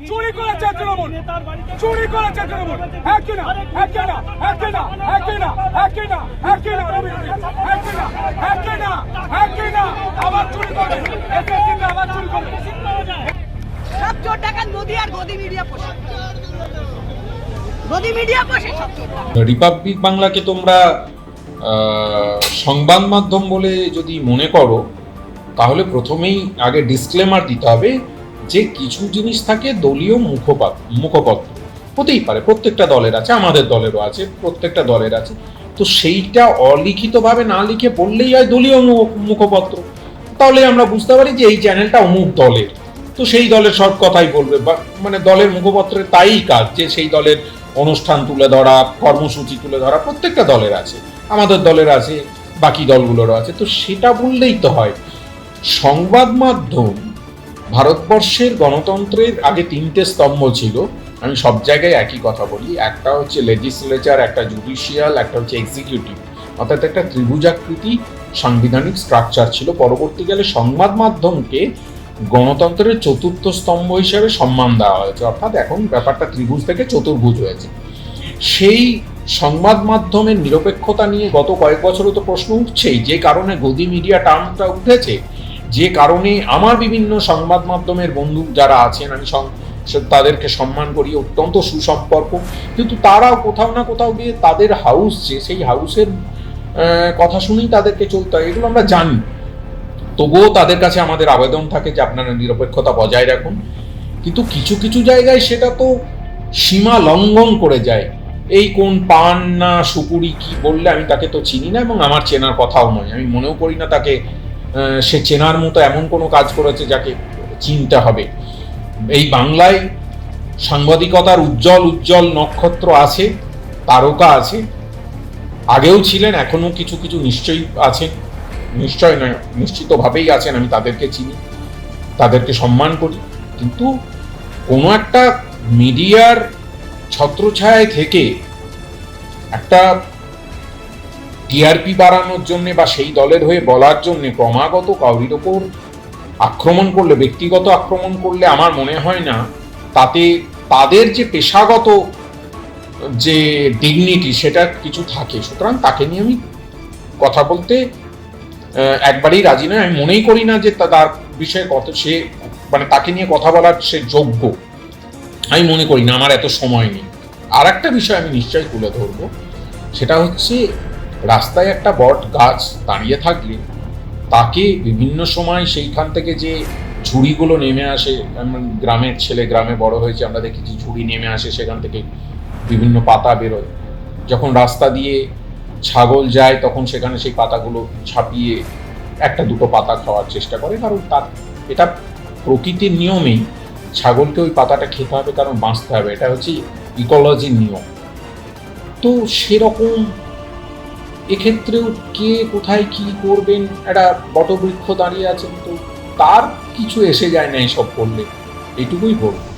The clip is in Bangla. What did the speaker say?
চুরি করেছে তৃণমূল। চুরি করেছে তৃণমূল। একই না? একই না? একই না? একই না? একই না? একই না রবি একই না? একই না? একই না? আবার চুরি করবে। আবার চুরি করবে। সব চোর টাকা নদী আর গদি মিডিয়া পোষে। গদি মিডিয়া পোষে সব চোর রিপাবলিক বাংলাকে তোমরা সংবাদ মাধ্যম বলে যদি মনে করো তাহলে প্রথমেই আগে ডিসক্লেমার দিতে হবে যে কিছু জিনিস থাকে দলীয় মুখপাত্র মুখপত্র হতেই পারে, প্রত্যেকটা দলের আছে, আমাদের দলেরও আছে, প্রত্যেকটা দলের আছে। তো সেইটা অলিখিতভাবে না লিখে বললেই হয় দলীয় মুখপত্র। তাহলে আমরা বুঝতে পারি যে এই চ্যানেলটা অমুক দলের। তো সেই দলের সব কথাই বলবে, বা মানে দলের মুখপত্রের তাই কাজ যে সেই দলের অনুষ্ঠান তুলে ধরা, কর্মসূচি তুলে ধরা, প্রত্যেকটা দলের আছে। আমাদের দলের আছে, বাকি দলগুলোরও আছে। তো সেটা বললেই তো হয়। সংবাদ মাধ্যম ভারতবর্ষের গণতন্ত্রের আগে তিনটে স্তম্ভ ছিল। আমি সব জায়গায় একই কথা বলি। একটা হচ্ছে লেজিসলেচার একটা জুডিশিয়াল একটা হচ্ছে এক্সিকিউটিভ অর্থাৎ একটা ত্রিভুজাকৃতি সাংবিধানিক স্ট্রাকচার ছিল। পরবর্তীকালে সংবাদ মাধ্যমকে গণতন্ত্রের চতুর্থ স্তম্ভ হিসেবে সম্মান দেওয়া হয়েছে। অর্থাৎ এখন ব্যাপারটা ত্রিভুজ থেকে চতুর্ভুজ হয়েছে। সেই সংবাদ মাধ্যমের নিরপেক্ষতা নিয়ে গত কয়েক বছরও তো প্রশ্ন উঠছেই। যে কারণে গদি মিডিয়া টার্মটা উঠেছে যে কারণে আমার বিভিন্ন সংবাদ মাধ্যমের বন্ধু যারা আছেন, আমি তাদেরকে সম্মান করি, অত্যন্ত সুসম্পর্ক। কিন্তু তারাও কোথাও না কোথাও গিয়ে তাদের হাউস যে, সেই হাউসের কথা শুনেই তাদেরকে চলতে হয়, এগুলো আমরা জানি। তবুও তাদের কাছে আমাদের আবেদন থাকে যে আপনারা নিরপেক্ষতা বজায় রাখুন। কিন্তু কিছু কিছু জায়গায় সেটা তো সীমা লঙ্ঘন করে যায়। এই কোন পান না, সুপুরি কি বললে আমি তাকে তো চিনি না এবং আমার চেনার কথাও নয়। আমি মনেও করি না তাকে সে চেনার মতো এমন কোনো কাজ করেছে যাকে চিনতে হবে। এই বাংলায় সাংবাদিকতার উজ্জ্বল উজ্জ্বল নক্ষত্র আছে, তারকা আছে, আগেও ছিলেন, এখনও কিছু কিছু নিশ্চয়ই আছেন, নিশ্চয় নয়, নিশ্চিতভাবেই আছেন, আমি তাদেরকে চিনি, তাদেরকে সম্মান করি। কিন্তু কোনো একটা মিডিয়ার ছত্রছায়ায় থেকে একটা টিআরপি বাড়ানোর জন্য বা সেই দলের হয়ে বলার জন্য ক্রমাগত কাউরির ওপর আক্রমণ করলে, ব্যক্তিগত আক্রমণ করলে আমার মনে হয় না, তাতে তাদের যে পেশাগত যে ডিগনিটি সেটা কিছু থাকে। সুতরাং তাকে নিয়ে আমি কথা বলতে একবারেই রাজি নয় আমি মনেই করি না যে তার বিষয়ে কত সে মানে তাকে নিয়ে কথা বলার সে যোগ্য। আমি মনে করি না, আমার এত সময় নেই। আর একটা বিষয় আমি নিশ্চয়ই তুলে ধরবো। সেটা হচ্ছে রাস্তায় একটা বট গাছ দাঁড়িয়ে থাকলে, তাকে বিভিন্ন সময় সেইখান থেকে যে ঝুড়িগুলো নেমে আসে গ্রামের ছেলে গ্রামে বড় হয়েছে, আমরা দেখেছি ঝুড়ি নেমে আসে সেখান থেকে বিভিন্ন পাতা বেরোয়। যখন রাস্তা দিয়ে ছাগল যায়, তখন সেখানে সেই পাতাগুলো ছাপিয়ে একটা দুটো পাতা খাওয়ার চেষ্টা করে। কারণ তার, এটা প্রকৃতির নিয়মেই ছাগলকে ওই পাতাটা খেতে হবে, কারণ বাঁচতে হবে। এটা হচ্ছে ইকোলজির নিয়ম। তো সেরকম এক্ষেত্রেও কে কোথায় কি করবেন? একটা বটবৃক্ষ দাঁড়িয়ে আছেন তো তার কিছু এসে যায় না এসব করলে। এটুকুই বলব।